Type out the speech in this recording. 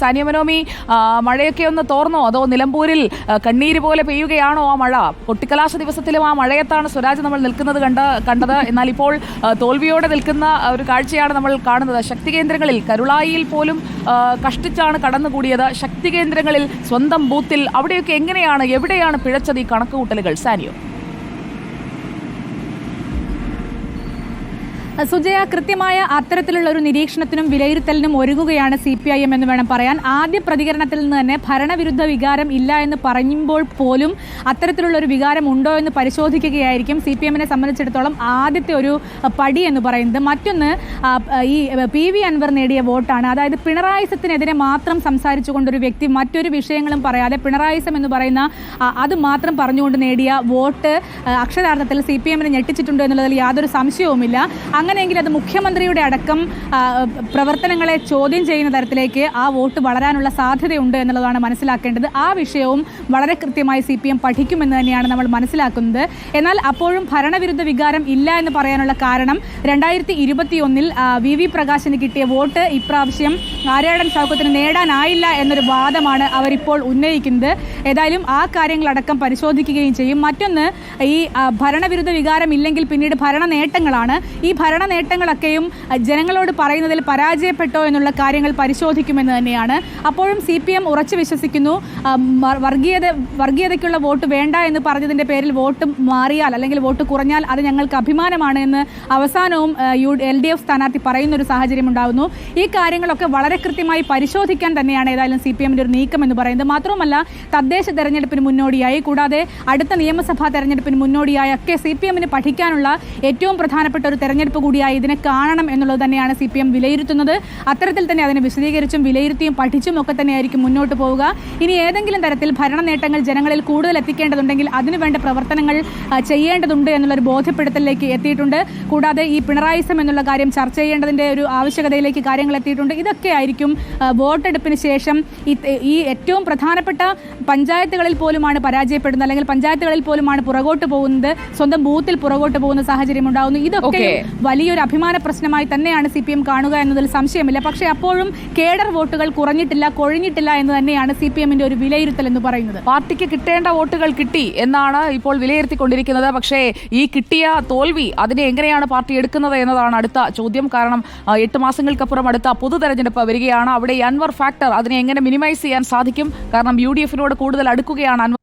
സാനിയ മനോമി മഴയൊക്കെ ഒന്ന് തോർന്നോ? അതോ നിലമ്പൂരിൽ കണ്ണീര് പോലെ പെയ്യുകയാണോ ആ മഴ? കൊട്ടിക്കലാശ ദിവസത്തിലും ആ മഴയത്താണ് സ്വരാജ് നമ്മൾ നിൽക്കുന്നത് കണ്ട കണ്ടത്. എന്നാൽ ഇപ്പോൾ തോൽവിയോടെ നിൽക്കുന്ന ഒരു കാഴ്ചയാണ് നമ്മൾ കാണുന്നത്. ശക്തി കേന്ദ്രങ്ങളിൽ കരുളായിയിൽ പോലും കഷ്ടിച്ചാണ് കടന്നുകൂടിയത്. ശക്തി കേന്ദ്രങ്ങളിൽ സ്വന്തം ബൂത്തിൽ അവിടെയൊക്കെ എങ്ങനെയാണ് എവിടെയാണ് പിഴച്ചത് ഈ കണക്കുകൂട്ടലുകൾ? സാനിയോ. സുജയ കൃത്യമായ അത്തരത്തിലുള്ള ഒരു നിരീക്ഷണത്തിനും വിലയിരുത്തലിനും ഒരുങ്ങുകയാണ് സി പി ഐ എം എന്ന് വേണം പറയാൻ. ആദ്യ പ്രതികരണത്തിൽ നിന്ന് തന്നെ ഭരണവിരുദ്ധ വികാരം ഇല്ല എന്ന് പറയുമ്പോൾ പോലും അത്തരത്തിലുള്ള ഒരു വികാരം ഉണ്ടോ എന്ന് പരിശോധിക്കുകയായിരിക്കും സി പി എമ്മിനെ സംബന്ധിച്ചിടത്തോളം ആദ്യത്തെ ഒരു പടി എന്ന് പറയുന്നത്. മറ്റൊന്ന് ഈ പി വി അൻവർ നേടിയ വോട്ടാണ്. അതായത് പിണറായിസത്തിനെതിരെ മാത്രം സംസാരിച്ചുകൊണ്ടൊരു വ്യക്തി മറ്റൊരു വിഷയങ്ങളും പറയാതെ പിണറായിസം എന്ന് പറയുന്ന അത് മാത്രം പറഞ്ഞുകൊണ്ട് നേടിയ വോട്ട് അക്ഷരാർത്ഥത്തിൽ സി പി എമ്മിനെ ഞെട്ടിച്ചിട്ടുണ്ട് എന്നുള്ളതിൽ യാതൊരു സംശയവുമില്ല. അങ്ങനെയെങ്കിൽ അത് മുഖ്യമന്ത്രിയുടെ അടക്കം പ്രവർത്തനങ്ങളെ ചോദ്യം ചെയ്യുന്ന തരത്തിലേക്ക് ആ വോട്ട് വളരാനുള്ള സാധ്യതയുണ്ട് എന്നുള്ളതാണ് മനസ്സിലാക്കേണ്ടത്. ആ വിഷയവും വളരെ കൃത്യമായി സി പി എം പഠിക്കുമെന്ന് തന്നെയാണ് നമ്മൾ മനസ്സിലാക്കുന്നത്. എന്നാൽ അപ്പോഴും ഭരണവിരുദ്ധ വികാരം ഇല്ല എന്ന് പറയാനുള്ള കാരണം രണ്ടായിരത്തി ഇരുപത്തിയൊന്നിൽ വി വി പ്രകാശിന് കിട്ടിയ വോട്ട് ഇപ്രാവശ്യം ആര്യാടൻ സൗഖ്യത്തിന് നേടാനായില്ല എന്നൊരു വാദമാണ് അവരിപ്പോൾ ഉന്നയിക്കുന്നത്. ഏതായാലും ആ കാര്യങ്ങളടക്കം പരിശോധിക്കുകയും ചെയ്യും. മറ്റൊന്ന് ഈ ഭരണവിരുദ്ധ വികാരം ഇല്ലെങ്കിൽ പിന്നീട് ഭരണ നേട്ടങ്ങളാണ് ഈ ഭരണ നേട്ടങ്ങളൊക്കെയും ആ, ജനങ്ങളോട് പറയുന്നതിൽ പരാജയപ്പെട്ടോ എന്നുള്ള കാര്യങ്ങൾ പരിശോധിക്കുമെന്ന് തന്നെയാണ്. അപ്പോഴും സി പി എം ഉറച്ചു വിശ്വസിക്കുന്നു. വർഗീയത വർഗീയതയ്ക്കുള്ള വോട്ട് വേണ്ട എന്ന് പറഞ്ഞതിന്റെ പേരിൽ വോട്ട് മാറിയാൽ അല്ലെങ്കിൽ വോട്ട് കുറഞ്ഞാൽ അത് ഞങ്ങൾക്ക് അഭിമാനമാണ് എന്ന് അവസാനവും യു എൽ ഡി എഫ് സ്ഥാനാർത്ഥി പറയുന്ന ഒരു സാഹചര്യം ഉണ്ടാകുന്നു. ഈ കാര്യങ്ങളൊക്കെ വളരെ കൃത്യമായി പരിശോധിക്കാൻ തന്നെയാണ് ഏതായാലും സി പി എമ്മിന്റെ ഒരു നീക്കം എന്ന് പറയുന്നത്. മാത്രമല്ല തദ്ദേശ തെരഞ്ഞെടുപ്പിന് മുന്നോടിയായി കൂടാതെ അടുത്ത നിയമസഭാ തെരഞ്ഞെടുപ്പിന് മുന്നോടിയായി ഒക്കെ സി പി എമ്മിന് പഠിക്കാനുള്ള ഏറ്റവും പ്രധാനപ്പെട്ട ഒരു തെരഞ്ഞെടുപ്പ് കൂടിയായി ഇതിനെ കാണണം എന്നുള്ളത് തന്നെയാണ് സി പി എം വിലയിരുത്തുന്നത്. അത്തരത്തിൽ തന്നെ അതിനെ വിശദീകരിച്ചും വിലയിരുത്തിയും പഠിച്ചും ഒക്കെ തന്നെയായിരിക്കും മുന്നോട്ട് പോവുക. ഇനി ഏതെങ്കിലും തരത്തിൽ ഭരണ നേട്ടങ്ങൾ ജനങ്ങളിൽ കൂടുതൽ എത്തിക്കേണ്ടതുണ്ടെങ്കിൽ അതിനുവേണ്ട പ്രവർത്തനങ്ങൾ ചെയ്യേണ്ടതുണ്ട് എന്നുള്ളൊരു ബോധ്യപ്പെടുത്തലിലേക്ക് എത്തിയിട്ടുണ്ട്. കൂടാതെ ഈ പിണറായിസം എന്നുള്ള കാര്യം ചർച്ച ചെയ്യേണ്ടതിന്റെ ഒരു ആവശ്യകതയിലേക്ക് കാര്യങ്ങൾ എത്തിയിട്ടുണ്ട്. ഇതൊക്കെ ആയിരിക്കും വോട്ടെടുപ്പിന് ശേഷം ഈ ഏറ്റവും പ്രധാനപ്പെട്ട പഞ്ചായത്തുകളിൽ പോലുമാണ് പരാജയപ്പെടുന്നത്. അല്ലെങ്കിൽ പഞ്ചായത്തുകളിൽ പോലുമാണ് പുറകോട്ട് പോകുന്നത്. സ്വന്തം ബൂത്തിൽ പുറകോട്ട് പോകുന്ന സാഹചര്യം ഉണ്ടാകുന്നു ഇതൊക്കെ. വലിയൊരു അഭിമാന പ്രശ്നമായി തന്നെയാണ് സി പി എം കാണുക എന്നതിൽ സംശയമില്ല. പക്ഷേ അപ്പോഴും കേഡർ വോട്ടുകൾ കുറഞ്ഞിട്ടില്ല കൊഴിഞ്ഞിട്ടില്ല എന്ന് തന്നെയാണ് സി പി എമ്മിന്റെ ഒരു വിലയിരുത്തൽ എന്ന് പറയുന്നത്. പാർട്ടിക്ക് കിട്ടേണ്ട വോട്ടുകൾ കിട്ടി എന്നാണ് ഇപ്പോൾ വിലയിരുത്തിക്കൊണ്ടിരിക്കുന്നത്. പക്ഷേ ഈ കിട്ടിയ തോൽവി അതിനെ എങ്ങനെയാണ് പാർട്ടി എടുക്കുന്നത് എന്നതാണ് അടുത്ത ചോദ്യം. കാരണം എട്ട് മാസങ്ങൾക്കപ്പുറം അടുത്ത പൊതു തെരഞ്ഞെടുപ്പ് വരികയാണ്. അവിടെ അൻവർ ഫാക്ടർ അതിനെ എങ്ങനെ മിനിമൈസ് ചെയ്യാൻ സാധിക്കും? കാരണം യു ഡി എഫിനോട് കൂടുതൽ അടുക്കുകയാണ്